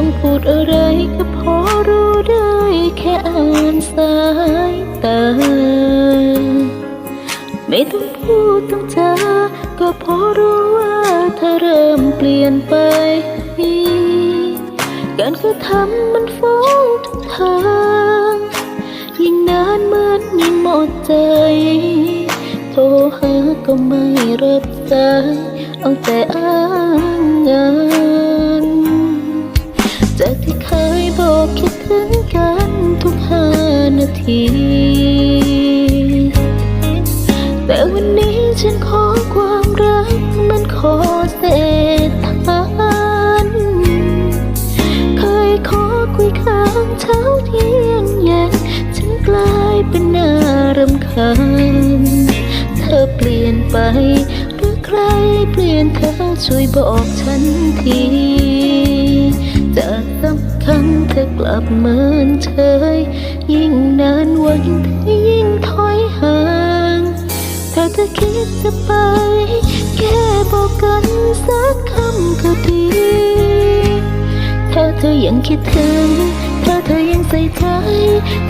ต้องพูดอะไรก็พอรู้ได้แค่อ่านสายตา ไม่ต้องพูดต้องจาก็พอรู้ว่าเธอเริ่มเปลี่ยนไป การกระทำมันฟ้องทุกทางยิ่งนานเหมือนยิ่งหมดใจ โทรหาก็ไม่รับสายเอาแต่อ้างงาน ทีแต่วันนี้ฉันขอความรักมันขอเศษทานเคยขอคุยค้างเช้าเที่ยงเย็นฉันกลายเป็นน่ารำคาญเธอเปลี่ยนไปหรือใครเปลี่ยนเธอช่วยบอกฉันทีจากสำคัญเธอก ลับเหมือนเฉยยิ่งนานวันเธอยิ่งถอยห่างถ้าเธอคิดจะไป แค่บอกกันสักคำก็ดี ถ้าเธอยังคิดถึง ถ้าเธอยังใส่ใจ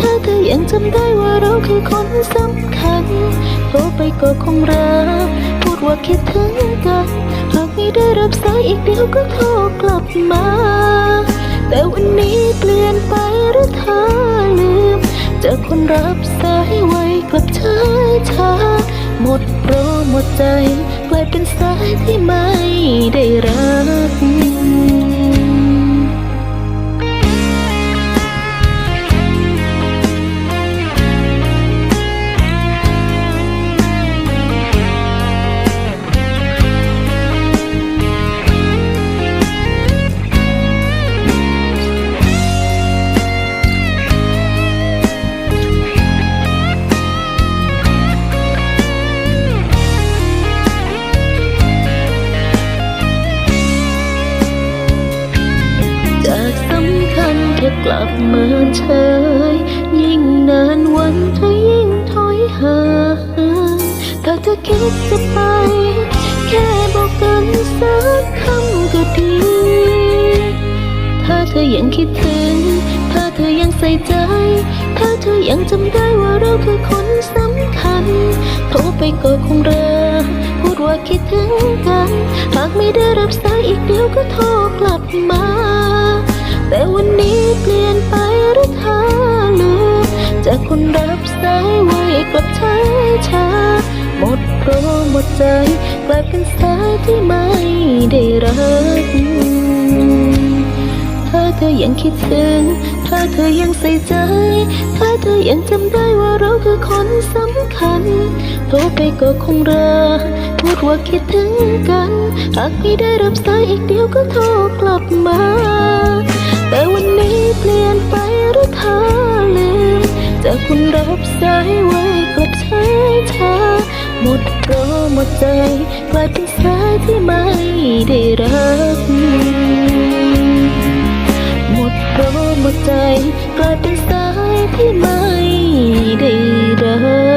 ถ้าเธอยังจำได้ว่าเราคือคนสำคัญโทรไปก็คงรักพูดว่าคิดถึงกัน หากไม่ได้รับสายอีกเดียวก็โทรกลับมา แต่วันนี้เปลี่ยนไปหรือเธอลืมจากคนรับสายไวกลับช้าช้าหมดโปรหมดใจกลายเป็นสายที่ไม่ได้รัก เธอกลับเมือนเฉย ยิ่งนานวันเธอยิ่งถอยห่างถ้าเธอคิดจะไป แค่บอกกันสักคำก็ดี ถ้าเธอยังคิดถึง ถ้าเธอยังใส่ใจ ถ้าเธอยังจำได้ว่าเราคือคนสำคัญ โทรไปก็คงเริพูดว่าคิดถึงกัน หากไม่ได้รับสายอีกเดียวก็โทรกลับมา แต่วันนี้เปลี่ยนไปหรือเธอลืมจากคนรับสายไวกลับช้าช้าหมดโปรหมดใจกลายเป็นสายที่ไม่ได้รักถ้าเธอยังคิดถึง ถ้าเธอยังใส่ใจ ถ้าเธอยังจำได้ว่าเราคือคนสำคัญโทรไปก็คงรอพูดว่าคิดถึงกัน หากไม่ได้รับสายอีกเดียวก็โทรกลับมา แต่คุณรับสายไว้กลับใช้เธอหมดรอหมดใจกลายเป็นสายที่ไม่ได้รักหมดรอหมดใจกลายเป็นสายที่ไม่ได้รัก